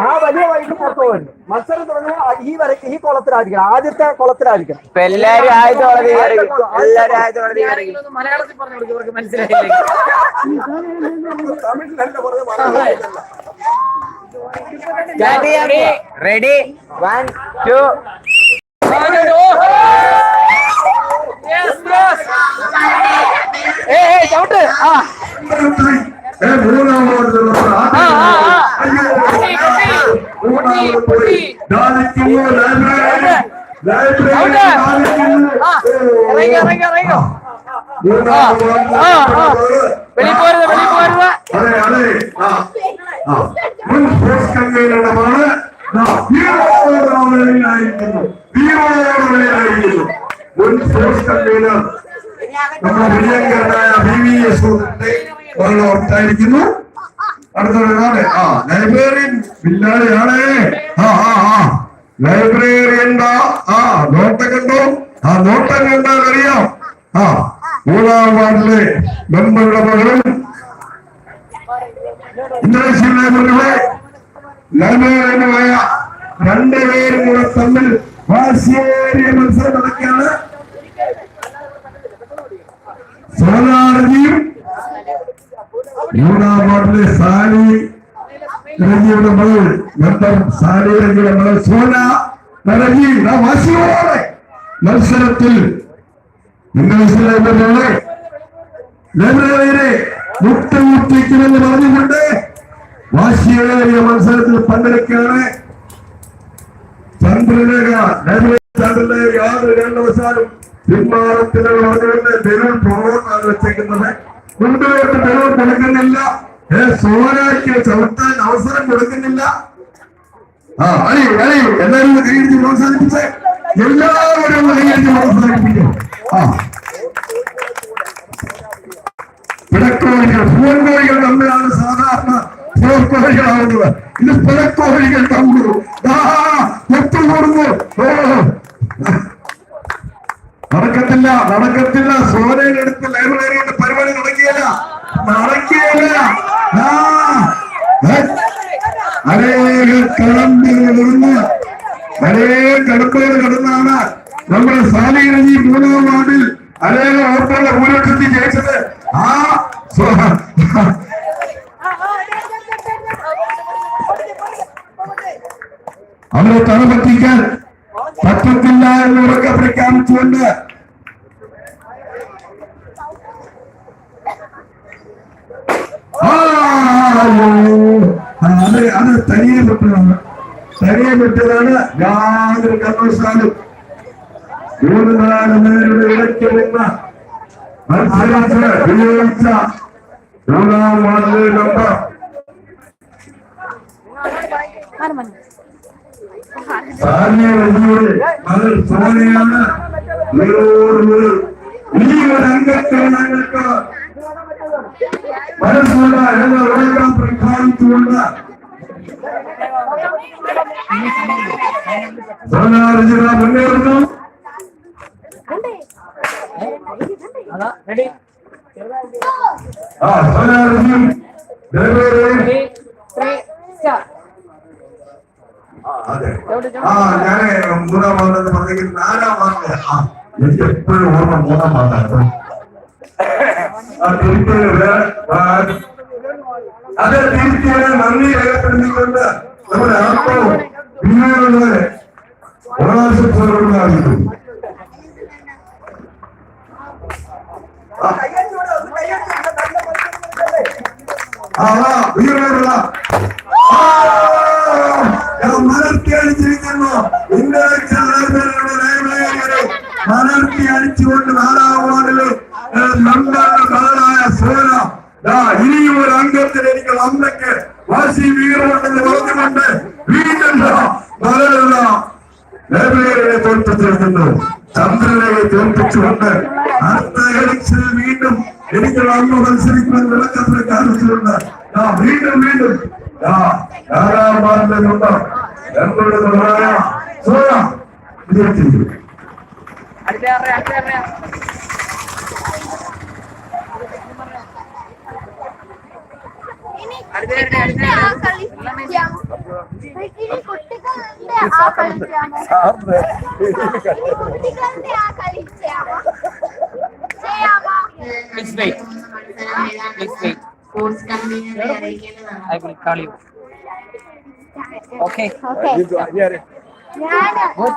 ആ വലിയ വൈകിട്ട് പുറത്തു പോകുന്നു മത്സരം തുടങ്ങുമ്പോൾ ഈ വര ഈ കുളത്തിലായിരിക്കണം. ആദ്യത്തെ കുളത്തിലായിരിക്കണം. ഇപ്പൊ എല്ലാരും ആദ്യത്തെ വളർത്തി എല്ലാരും ആദ്യത്തെ വളർത്തി ആരെങ്കിലും മലയാളത്തിൽ പറഞ്ഞു ഇവർക്ക് മനസ്സിലായില്ലേ. റെഡി വൺ ടു ചവിട്ട് ആ. ഏ, ആ, ആ. മൂന്നാമത് പോയി. ദാദിക്കുന്നു ലൈബ്രറി. ലൈബ്രറി ഇറങ്ങി, ഇറങ്ങി, ഇറങ്ങി. മൂന്നാമത് ആ, ആ. വെളിയിൽ പോരുത് വെളിയിൽ പോരുത്. അതെ അതെ. മുൻ സ്പോർട്സ് കൺവീനറുമാണ് വീരോടായിരിക്കുന്നു വീരോടായിരിക്കുന്നു മുൻ സ്പോർട്സ് കൺവീനർ നമ്മുടെ പ്രിയങ്കരനായ ബി വി യശോദന്റെ ഒട്ടായിരിക്കുന്നു അടുത്തൊരാളെ ആ ലൈബ്രറിയൻ ബില്ലാളിയാണ് ആ ആ ആ. ലൈബ്രറിയൻ ആ നോട്ടം കണ്ടോ? ആ നോട്ടം കണ്ടാൽ അറിയാം ആ മൂന്നാം വാർഡിലെ മെമ്പറുടെ മകളും ഇന്റർനാഷണൽ ലൈബ്രറിയുടെ ലൈബ്രറിയനുമായ രണ്ടുപേരും കൂടെ തമ്മിൽ വാശിയേറിയ മത്സരം നടക്കുകയാണ്. സോനാരജിയും മൂന്നാം വാർഡിലെ സാലി രജിയുടെ മകൾ മെമ്പർ സാലി രജിയുടെ മകൾ സോന രജി ആ വാശിയോടെ മത്സരത്തിൽ ഇന്റർനാഷണൽ ലൈബ്രറിയുടെ ലൈബ്രറിയെ മുട്ടുമുട്ടിക്കുമെന്ന് പറഞ്ഞുകൊണ്ട് വാശിയേറിയ മത്സരത്തിൽ പങ്കെടുക്കുകയാണ് ചന്ദ്രലേഖ ലൈബ്രറി ചന്ദ്രലേഖ യാതൊരു കാരണവശാലും പിന്മാറത്തിന് പറഞ്ഞുകൊണ്ട് ബലൂൺ പുറകോട്ടാണ് വെച്ചേക്കുന്നത് മുൻപോട്ട് തെളിവ് കൊടുക്കുന്നില്ല. സോനായ്ക്ക് ചവിട്ടാൻ അവസരം കൊടുക്കുന്നില്ല. ആ അടി അടി എല്ലാവരും കൈയടിച്ച് പ്രോത്സാഹിപ്പിച്ചേ. എല്ലാവരും കൈയടിച്ച് പ്രോത്സാഹിപ്പിക്കും. ആ. പിടക്കോഴികൾ പൂവൻകോഴികൾ തമ്മിലാണ് സാധാരണ പൂവൻകോഴികളാവുന്നത് ഇത് പിടക്കോഴികൾ തമ്മിൽ. ഒത്തുകൂടുന്നു നടക്കത്തില്ല നടക്കത്തില്ല. സോനയിലെടുത്ത് ലൈബ്രറിയിൽ പരിപാടി നടക്കുകയില്ല നടക്കുകയില്ല ആ ഏ? അനേക കടമ്പുകൾ കടന്ന് അനേക കടമ്പുകൾ കടന്നാണ് നമ്മുടെ സാലിഗണി മൂന്നാം വാർഡിൽ അനേക ഓർമ്മകളുടെ ഭൂരിപക്ഷത്തിൽ ജയിച്ചത് ആ സ്വ- അവരെ തറപറ്റിക്കാൻ പറ്റത്തില്ല എന്ന് ഉറക്കെ പ്രഖ്യാപിച്ചുകൊണ്ട് அது அது தனியே பெற்றவங்க தனியே பெற்றதான யாரு கர்மசாலு ஏழு நாள் மேலுடைய இலக்கியம் மூணாம் ஆண்டு நம்ம சாமிய வழியோடு மகள் சோனையான ஒரு ஒரு அங்கத்தை நாங்கள் മകൾ സോനയാണ് വേറൊരു ഈ ഒരു അംഗത്തെ ഞങ്ങൾക്ക് മനസ്സുള്ള എന്ന് ഉറക്കം പ്രഖ്യാപിച്ചുകൊണ്ട് സോന റജിത മുന്നേറുന്നു റെഡി ആ സോന റജിയും ദേവേരയും ത്രീ സ്റ്റാർ ആ, അതെ. ആ ഞാന് മൂന്നാം വാർഡെന്ന് പറഞ്ഞെങ്കിൽ നാലാം വാർഡ് ആ എനിക്ക് എപ്പോഴും ഓർമ്മ മൂന്നാം വാർഡാണ് ಅದೇ ರೀತಿಯಲ್ಲಿ ನನ್ನೇ ಹೇಳಿಕೊಂಡ ನಮ್ಮ ಆತ್ಮವು ವಿಜ್ಞಾನದ ಒಳಾಸಕ್ತರಾಗಿದ್ದು உயிரோடு மலர் தேடி ஜீவிக்கணும் വീറുണ്ടെന്ന് പറഞ്ഞുകൊണ്ട് ദാ മകളുള്ള ലൈബ്രറിയെ തോൽപ്പിച്ചിരിക്കുന്നു. ചന്ദ്രനെ തോൽപ്പിച്ചുകൊണ്ട് അടുത്ത ഇലക്ഷനിൽ വീണ്ടും എനിക്ക് അന്ന് മത്സരിക്കുമെന്ന് വിളക്കത്തിന് കാണിച്ചിട്ടുണ്ട്. ആ വീണ്ടും വീണ്ടും. ആ വാർഡിലുണ്ട് ഞങ്ങളുടെ മകളായ Sona വിജയിച്ചിരിക്കുന്നു Let's wait. Let's wait. I will call you. Okay. Okay. Yeah.